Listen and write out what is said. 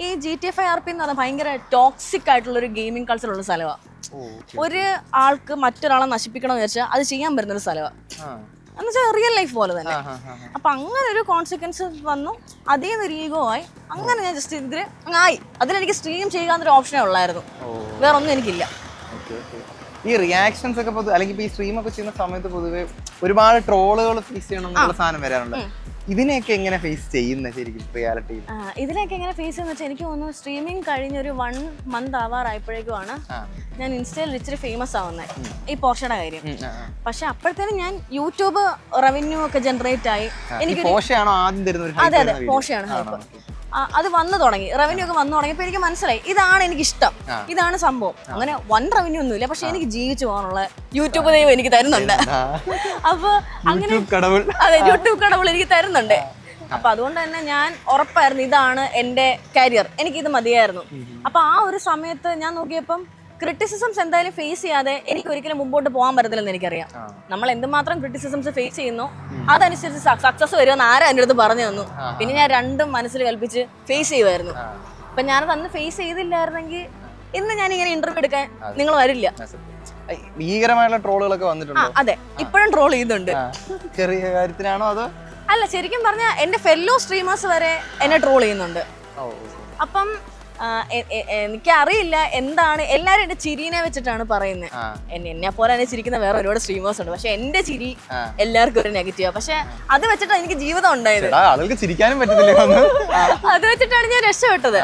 ഈ G T F I R P എന്ന് പറഞ്ഞാൽ ഭയങ്കര ടോക്സിക് ആയിട്ടുള്ള ഒരു ഗെയിമിംഗ് കൾച്ചർ ഉള്ള സ്ഥലമാണ് ഒരു ആൾക്ക് മറ്റൊരാളെ നശിപ്പിക്കണം എന്ന് വെച്ചാൽ അത് ചെയ്യാൻ പറ്റുന്ന ഒരു സ്ഥലമാണ് എന്ന് വെച്ചാൽ റിയൽ ലൈഫ് പോലെ തന്നെ. അപ്പൊ അങ്ങനെ ഒരു കോൺസിക്വൻസ് വന്നു. അതേ ഒരു ഈഗോ ആയി അങ്ങനെ ഞാൻ ജസ്റ്റ് ഇതിൽ ആയി. അതിലെനിക്ക് സ്ട്രീം ചെയ്യുക എന്നൊരു ഓപ്ഷനേ ഉള്ളായിരുന്നു. വേറെ ഒന്നും എനിക്കില്ല. ഈ റിയാക്ഷൻസ് ഒക്കെ പൊതു അല്ലെങ്കിൽ ഈ സ്ട്രീം ഒക്കെ ചെയ്യുന്ന സമയത്ത് പൊതുവെ ഒരുപാട് ട്രോളുകൾ ഫേസ് ചെയ്യണം എന്നുള്ള സാധനം വരാറുണ്ട്. ഇതിനെയൊക്കെ എങ്ങനെ ഫേസ് ചെയ്യുന്ന ശരിക്കും റിയാലിറ്റി ഇതിനെയൊക്കെ എങ്ങനെ ഫേസ് ചെയ്യുന്ന വെച്ചാൽ എനിക്ക് തോന്നുന്നു സ്ട്രീമിംഗ് കഴിഞ്ഞ ഒരു വൺ മന്ത് ആവാറായപ്പോഴേക്കുമാണ്. ഞാൻ ഇൻസ്റ്റയിൽ ഇച്ചിരി ഫേമസ് ആവുന്നത് ഈ പോർഷയുടെ കാര്യം. പക്ഷെ അപ്പോഴത്തേനും ഞാൻ യൂട്യൂബ് റവന്യൂ ഒക്കെ ജനറേറ്റ് ആയി. എനിക്ക് പോഷയാണോ ആദ്യം തരുന്ന ഒരു hype അതെ. അതെ പോഷയാണ് ആണോ? അത് വന്നു തുടങ്ങി. റവന്യൂ ഒക്കെ വന്നു തുടങ്ങിയപ്പോൾ എനിക്ക് മനസ്സിലായി. ഇതാണ് എനിക്ക് ഇഷ്ടം. ഇതാണ് സംഭവം. അങ്ങനെ വൺ റവന്യൂ ഒന്നുമില്ല. പക്ഷെ എനിക്ക് ജീവിച്ചു പോകാനുള്ള യൂട്യൂബ് ദൈവം എനിക്ക് തരുന്നുണ്ട്. അപ്പൊ അങ്ങനെ അതെ യൂട്യൂബ് കടവുൾ എനിക്ക് തരുന്നുണ്ട്. അപ്പൊ അതുകൊണ്ട് തന്നെ ഞാൻ ഉറപ്പായിരുന്നു ഇതാണ് എന്റെ കരിയർ ഇത് മതിയായിരുന്നു. അപ്പൊ ആ ഒരു സമയത്ത് ഞാൻ നോക്കിയപ്പം ക്രിറ്റിസിസംസ് എന്തായാലും ഫേസ് ചെയ്യാതെ എനിക്ക് ഒരിക്കലും മുമ്പോട്ട് പോകാൻ പറ്റത്തില്ലെന്ന് എനിക്കറിയാം. നമ്മൾ എന്തുമാത്രം ക്രിറ്റിസിസംസ് ഫേസ് ചെയ്യുന്നു അതനുസരിച്ച് സക്സസ് വരുമെന്ന് ആരും എന്റെ അടുത്ത് പറഞ്ഞു തന്നു. പിന്നെ ഞാൻ രണ്ടും മനസ്സിൽ കൽപ്പിച്ച് ഫേസ് ചെയ്യുമായിരുന്നു. അപ്പൊ ഞാനത് അന്ന് ഫേസ് ചെയ്തില്ലായിരുന്നെങ്കിൽ ഇന്ന് ഞാൻ ഇങ്ങനെ ഇന്റർവ്യൂ എടുക്കാൻ നിങ്ങൾ വരില്ല. ട്രോളുകളൊക്കെ വന്നിട്ടുണ്ട്? അതെ. ഇപ്പോഴും ട്രോൾ ചെയ്യുന്നുണ്ട്. ചെറിയ കാര്യത്തിനാണോ അതോ? അല്ല ശരിക്കും പറഞ്ഞാൽ എന്റെ ഫെല്ലോ സ്ട്രീമേഴ്സ് വരെ എന്നെ ട്രോൾ ചെയ്യുന്നുണ്ട്. അപ്പം എനിക്കറിയില്ല എന്താണ്. എല്ലാരും എന്റെ ചിരിനെ വെച്ചിട്ടാണ് പറയുന്നത് എന്നെ പോലെ തന്നെ ചിരിക്കുന്ന വേറെ ഒരുപാട് സ്ട്രീമേഴ്സ് ഉണ്ട്. പക്ഷെ എന്റെ ചിരി എല്ലാവർക്കും ഒരു നെഗറ്റീവാ പക്ഷെ അത് വെച്ചിട്ടാണ് എനിക്ക് ജീവിതം ഉണ്ടായത്. ചിരിക്കാനും പറ്റുന്നില്ല അത് വെച്ചിട്ടാണ് ഞാൻ രക്ഷപ്പെട്ടത്.